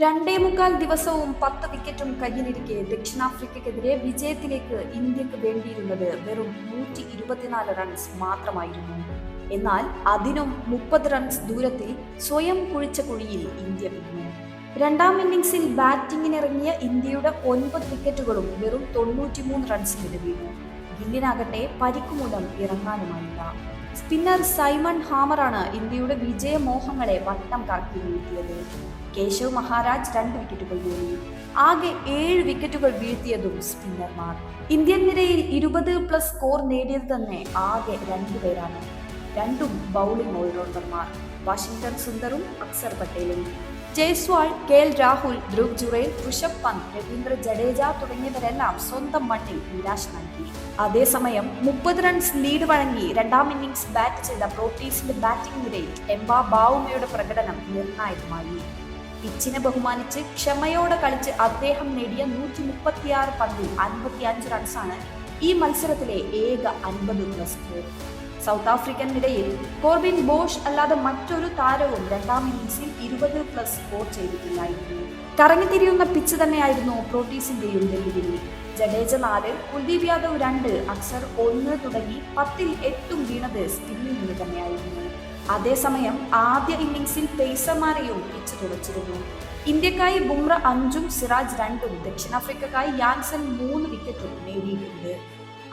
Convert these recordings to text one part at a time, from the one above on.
രണ്ടേ മുക്കാൽ ദിവസവും പത്ത് വിക്കറ്റും കയ്യിലിരിക്കെ ദക്ഷിണാഫ്രിക്കയ്ക്കെതിരെ വിജയത്തിലേക്ക് ഇന്ത്യയ്ക്ക് വേണ്ടിയിരുന്നത് വെറും നൂറ്റി ഇരുപത്തിനാല് റൺസ് മാത്രമായിരുന്നു. എന്നാൽ അതിനും മുപ്പത് റൺസ് ദൂരത്തിൽ സ്വയം കുഴിച്ച കുഴിയിൽ ഇന്ത്യ വീണു രണ്ടാം ഇന്നിംഗ്സിൽ ബാറ്റിംഗിനിറങ്ങിയ ഇന്ത്യയുടെ ഒൻപത് വിക്കറ്റുകളും വെറും തൊണ്ണൂറ്റിമൂന്ന് റൺസ് വീണു ഗില്ലിനാകട്ടെ പരിക്കുമൂലം ഇറങ്ങാനുമായില്ല. സ്പിന്നർ സൈമൺ ഹാമറാണ് ഇന്ത്യയുടെ വിജയമോഹങ്ങളെ വട്ടം കറക്കി വീഴ്ത്തിയത്. കേശവ് മഹാരാജ് രണ്ട് വിക്കറ്റുകൾ വീഴ്ത്തി ആകെ ഏഴ് വിക്കറ്റുകൾ വീഴ്ത്തിയതും സ്പിന്നർമാർ. ഇന്ത്യൻ നിരയിൽ ഇരുപത് പ്ലസ് സ്കോർ നേടിയത് തന്നെ ആകെ രണ്ടുപേരാണ് രണ്ടും ബൗളിംഗ് ഓൾറൗണ്ടർമാർ. വാഷിംഗ്ടൺ സുന്ദറും അക്സർ പട്ടേലും. ജയ്സ്വാൾ കെ എൽ രാഹുൽ ധ്രുവ് ജുറേൽ ഋഷഭ് പന്ത് രവീന്ദ്ര ജഡേജ തുടങ്ങിയവരെല്ലാം സ്വന്തം മണ്ണിൽ നിരാശ നൽകി അതേസമയം മുപ്പത് റൺസ് ലീഡ് വഴങ്ങി രണ്ടാം ഇന്നിംഗ്സ് ബാറ്റ് ചെയ്ത പ്രോട്ടീസിന്റെ ബാറ്റിംഗ് നിരയിൽ എംബാ ബാവുമയുടെ പ്രകടനം നിർണായകമായി. പിച്ചിനെ ബഹുമാനിച്ച് ക്ഷമയോടെ കളിച്ച് അദ്ദേഹം നേടിയ നൂറ്റി മുപ്പത്തിയാറ് പന്തിൽ അൻപത്തി അഞ്ച് റൺസാണ് ഈ മത്സരത്തിലെ ഏക അൻപത് സ്കോർ സൗത്ത് ആഫ്രിക്കൻ നിരയിൽ കോർബിൻ ബോഷ് അല്ലാതെ മറ്റൊരു താരവും രണ്ടാം ഇന്നിംഗ്സിൽ ഇരുപത് പ്ലസ് സ്കോർ ചെയ്തിട്ടില്ലായിരുന്നു. കറങ്ങിത്തിരിയുന്ന പിച്ച് തന്നെയായിരുന്നു പ്രോട്ടീസിന്റെയും വെല്ലുവിളി. ജഡേജ നാല് കുൽദീപ് യാദവ് രണ്ട് അക്സർ ഒന്ന് തുടങ്ങി പത്തിൽ എട്ടും വീണത് സ്പിന്നിൽ നിന്ന് തന്നെയായിരുന്നു. അതേസമയം ആദ്യ ഇന്നിംഗ്സിൽ പേസർമാരെയും പിച്ച് തുടച്ചിരുന്നു. ഇന്ത്യക്കായി ബുംറ അഞ്ചും സിറാജ് രണ്ടും ദക്ഷിണാഫ്രിക്കക്കായി യാൻസൺ മൂന്ന് വിക്കറ്റും നേടിയിട്ടുണ്ട്.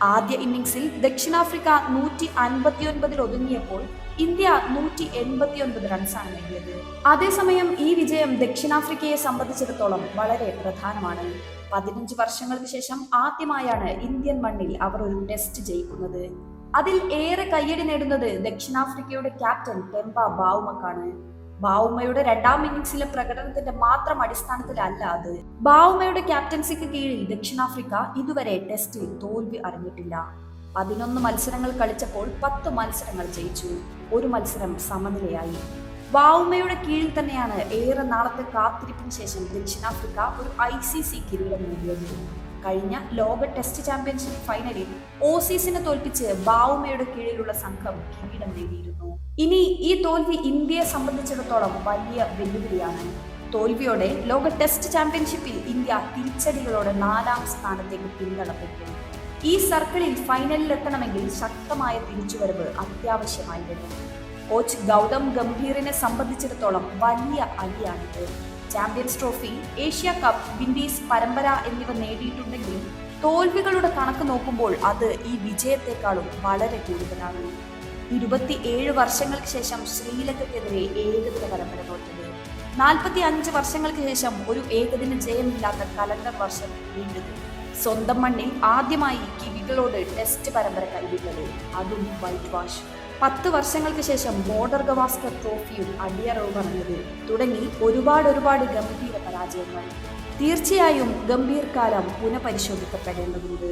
ആദ്യ ഇന്നിംഗ്സിൽ ദക്ഷിണാഫ്രിക്ക നൂറ്റി അൻപത്തിയൊൻപതിൽ ഒതുങ്ങിയപ്പോൾ ഇന്ത്യ നൂറ്റി എൺപത്തിയൊൻപത് റൺസാണ് നേടിയത്. അതേസമയം ഈ വിജയം ദക്ഷിണാഫ്രിക്കയെ സംബന്ധിച്ചിടത്തോളം വളരെ പ്രധാനമാണ്. പതിനഞ്ച് വർഷങ്ങൾക്ക് ശേഷം ആദ്യമായാണ് ഇന്ത്യൻ മണ്ണിൽ അവർ ഒരു ടെസ്റ്റ് ജയിക്കുന്നത്. അതിൽ ഏറെ കയ്യടി നേടുന്നത് ദക്ഷിണാഫ്രിക്കയുടെ ക്യാപ്റ്റൻ ടെമ്പ ബാവുമക്കാണ് ബാവുമയുടെ രണ്ടാം ഇന്നിംഗ്സിലെ പ്രകടനത്തിന്റെ മാത്രം അടിസ്ഥാനത്തിലല്ല അത്. ബാവുമയുടെ ക്യാപ്റ്റൻസിക്ക് കീഴിൽ ദക്ഷിണാഫ്രിക്ക ഇതുവരെ ടെസ്റ്റിൽ തോൽവി അറിഞ്ഞിട്ടില്ല. പതിനൊന്ന് മത്സരങ്ങൾ കളിച്ചപ്പോൾ പത്ത് മത്സരങ്ങൾ ജയിച്ചു. ഒരു മത്സരം സമനിലയായി. ബാവുമയുടെ കീഴിൽ തന്നെയാണ് ഏറെ നാളത്തെ കാത്തിരിപ്പിന് ശേഷം ദക്ഷിണാഫ്രിക്ക ഒരു ഐ സി സി കിരീടം നേടിയത്. കഴിഞ്ഞ ലോക ടെസ്റ്റ് ചാമ്പ്യൻഷിപ്പ് ഫൈനലിൽ ഓസീസിനെ തോൽപ്പിച്ച് ബാവുമയുടെ കീഴിലുള്ള സംഘം കിരീടം നേടിയിരുന്നു. ഇനി ഈ തോൽവി ഇന്ത്യയെ സംബന്ധിച്ചിടത്തോളം വലിയ വെല്ലുവിളിയാണ്. തോൽവിയോടെ ലോക ടെസ്റ്റ് ചാമ്പ്യൻഷിപ്പിൽ ഇന്ത്യ തിരിച്ചടികളോടെ നാലാം സ്ഥാനത്തേക്ക് പിന്തള്ളപ്പെട്ടു ഈ സർക്കിളിൽ ഫൈനലിൽ എത്തണമെങ്കിൽ ശക്തമായ തിരിച്ചുവരവ് അത്യാവശ്യമായി വരും കോച്ച് ഗൗതം ഗംഭീറിനെ സംബന്ധിച്ചിടത്തോളം വലിയ അടിയാണിത് Champions Trophy Asia Cup Windies പരമ്പര എന്നിവ നേടിയിട്ടുണ്ടെങ്കിലും തോൽവികളുടെ കണക്ക് നോക്കുമ്പോൾ അത് ഈ വിജയത്തെക്കാളും വളരെ കൂടുതലാണ്. ഇരുപത്തി ഏഴ് വർഷങ്ങൾക്ക് ശേഷം ശ്രീലങ്കയ്ക്കെതിരെ ഏകദിന പരമ്പര തോറ്റത്. നാൽപ്പത്തി അഞ്ച് വർഷങ്ങൾക്ക് ശേഷം ഒരു ഏകദിന ജയമില്ലാത്ത കലണ്ടർ വർഷം വീണ്ടത് സ്വന്തം മണ്ണിൽ ആദ്യമായി കിവികളോട് ടെസ്റ്റ് പരമ്പര കൈവിട്ടത്. അതും വൈറ്റ് വാഷ്. പത്ത് വർഷങ്ങൾക്ക് ശേഷം ബോർഡർ ഗവാസ്കർ ട്രോഫിയും അടിയറവ് പറഞ്ഞത് തുടങ്ങി ഒരുപാട് ഒരുപാട് ഗംഭീര പരാജയങ്ങൾ. തീർച്ചയായും ഗംഭീർ കാലം പുനഃപരിശോധിക്കപ്പെടേണ്ടതുണ്ട്.